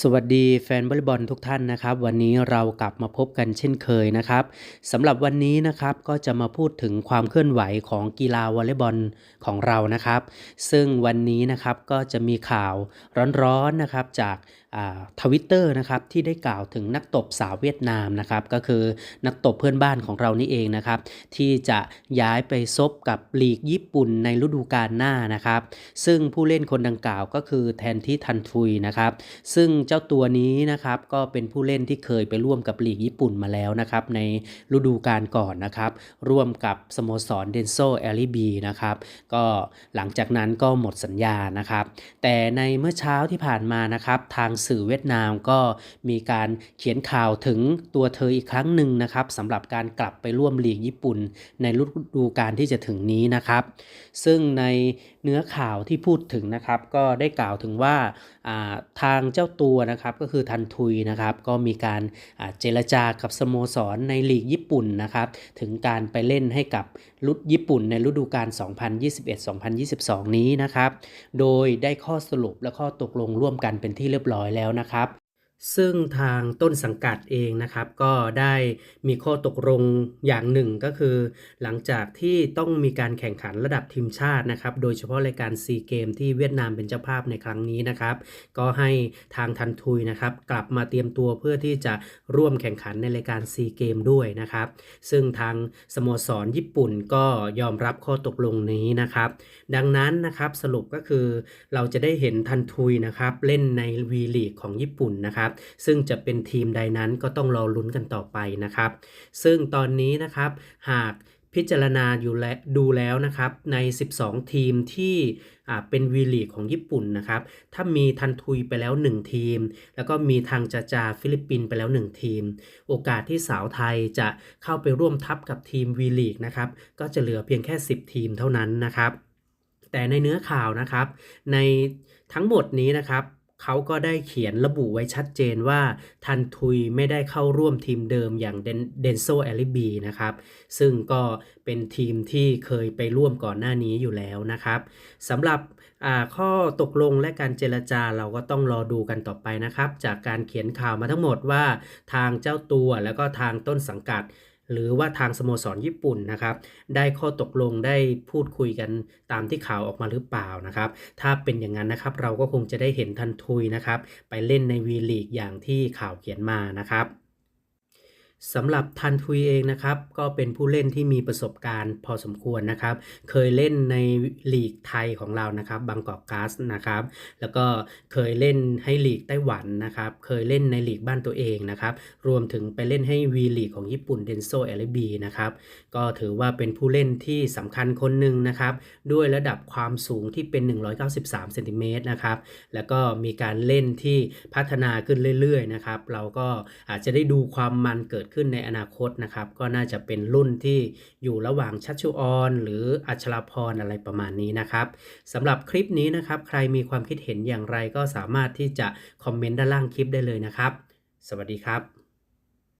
สวัสดีแฟนวอลเลย์บอลทุกท่านนะครับ วันนี้เรากลับมาพบกันเช่นเคยนะครับสำหรับวันนี้นะครับก็จะมาพูดถึงความเคลื่อนไหวของกีฬาวอลเลย์บอลของเรานะครับ ซึ่งวันนี้นะครับก็จะมีข่าวร้อนๆนะครับจากทวิตเตอร์นะครับที่ได้กล่าวถึงนักตบสาวเวียดนามนะครับก็คือนักตบเพื่อนบ้านของเรานี่เองนะครับ ที่จะย้ายไปซบกับลีกญี่ปุ่นในฤดูกาลหน้านะครับ ซึ่งผู้เล่นคนดังกล่าวก็คือแทนที่ทันทุยนะครับ ซึ่งเจ้าตัวนี้นะครับก็เป็นผู้เล่นที่เคยไปร่วมกับลีกญี่ปุ่นมาแล้วนะครับในฤดูกาลก่อนนะครับ ร่วมกับสโมสรเดนโซแอลิบีนะครับก็หลังจากนั้นก็หมดสัญญานะครับ แต่ในเมื่อเช้าที่ผ่านมานะครับ ทางสื่อเวียดนามก็มีการเขียนข่าวถึงตัวเธออีกครั้งหนึ่งนะครับสำหรับการกลับไปร่วมลีกญี่ปุ่น ในฤดูกาลที่จะถึงนี้นะครับ ซึ่งในเนื้อข่าวที่พูดถึงนะครับ ก็ได้กล่าวถึงว่าทางเจ้าตัวนะครับก็คือทันทุยนะครับก็มีการเจรจากับสโมสรในลีกญี่ปุ่นนะครับถึงการไปเล่นให้กับลุดญี่ปุ่นในฤดูกาล 2021-2022 นี้นะครับโดยได้ข้อสรุปและข้อตกลงร่วมกันเป็นที่เรียบร้อยแล้วนะครับ ซึ่งทางต้นสังกัดเองนะครับ ก็ได้มีข้อตกลงอย่างหนึ่งก็คือ หลังจากที่ต้องมีการแข่งขันระดับทีมชาตินะครับ โดยเฉพาะรายการซีเกมที่เวียดนามเป็นเจ้าภาพในครั้งนี้นะครับ ก็ให้ทางทันทุยนะครับ กลับมาเตรียมตัวเพื่อที่จะร่วมแข่งขันในรายการซีเกมด้วยนะครับ ซึ่งทางสโมสรญี่ปุ่นก็ยอมรับข้อตกลงนี้นะครับ ดังนั้นนะครับสรุปก็คือเราจะได้เห็นทันทุยนะครับเล่นในวีลีกของญี่ปุ่นนะครับซึ่งจะเป็นทีมใดนั้นก็ต้องรอลุ้นกันต่อไปนะครับ ซึ่งตอนนี้นะครับหากพิจารณาอยู่และดูแล้วนะครับใน 12 ทีมที่เป็นวีลีกของญี่ปุ่นนะครับ ถ้ามีทันทุยไปแล้ว 1 ทีม แล้วก็มีทางจาจาฟิลิปปินส์ไปแล้ว 1 ทีม โอกาสที่สาวไทยจะเข้าไปร่วมทัพกับทีมวีลีกนะครับ ก็จะเหลือเพียงแค่ 10 ทีมเท่านั้นนะครับ แต่ในเนื้อข่าวนะครับ ในทั้งหมดนี้นะครับ เขาก็ได้เขียนระบุไว้ชัดเจนว่าทันทุยไม่ได้เข้าร่วมทีมเดิมอย่างเดนโซแอลิบีนะครับ ซึ่งก็เป็นทีมที่เคยไปร่วมก่อนหน้านี้อยู่แล้วนะครับสำหรับข้อตกลงและการเจรจาเราก็ต้องรอดูกันต่อไปนะครับ จากการเขียนข่าวมาทั้งหมดว่าทางเจ้าตัวแล้วก็ทางต้นสังกัด หรือว่าทางสโมสรญี่ปุ่นนะครับ ได้ข้อตกลงได้พูดคุยกันตามที่ข่าวออกมาหรือเปล่านะครับ ถ้าเป็นอย่างนั้นนะครับเราก็คงจะได้เห็นทันทุยนะครับ ไปเล่นในวีลีกอย่างที่ข่าวเขียนมานะครับ สำหรับทันทุยเองนะครับ ก็เป็นผู้เล่นที่มีประสบการณ์พอสมควรนะครับ เคยเล่นในลีกไทยของเรานะครับบางกอกกาสนะครับ แล้วก็เคยเล่นให้ลีกไต้หวันนะครับ เคยเล่นในลีกบ้านตัวเองนะครับ รวมถึงไปเล่นให้วีลีกของญี่ปุ่นเดนโซเอลบีนะครับ ก็ถือว่าเป็นผู้เล่นที่สำคัญคนหนึ่งนะครับ ด้วยระดับความสูงที่เป็น 193เซนติเมตรนะครับ แล้วก็มีการเล่นที่พัฒนาขึ้นเรื่อยๆนะครับ เราก็อาจจะได้ดูความมันเกิดขึ้นในอนาคตนะครับ ก็น่าจะเป็นรุ่นที่อยู่ระหว่างชัชชุออนหรืออัชราพรอะไรประมาณนี้นะครับสำหรับคลิปนี้นะครับ ใครมีความคิดเห็นอย่างไรก็สามารถที่จะคอมเมนต์ด้านล่างคลิปได้เลยนะครับ สวัสดีครับ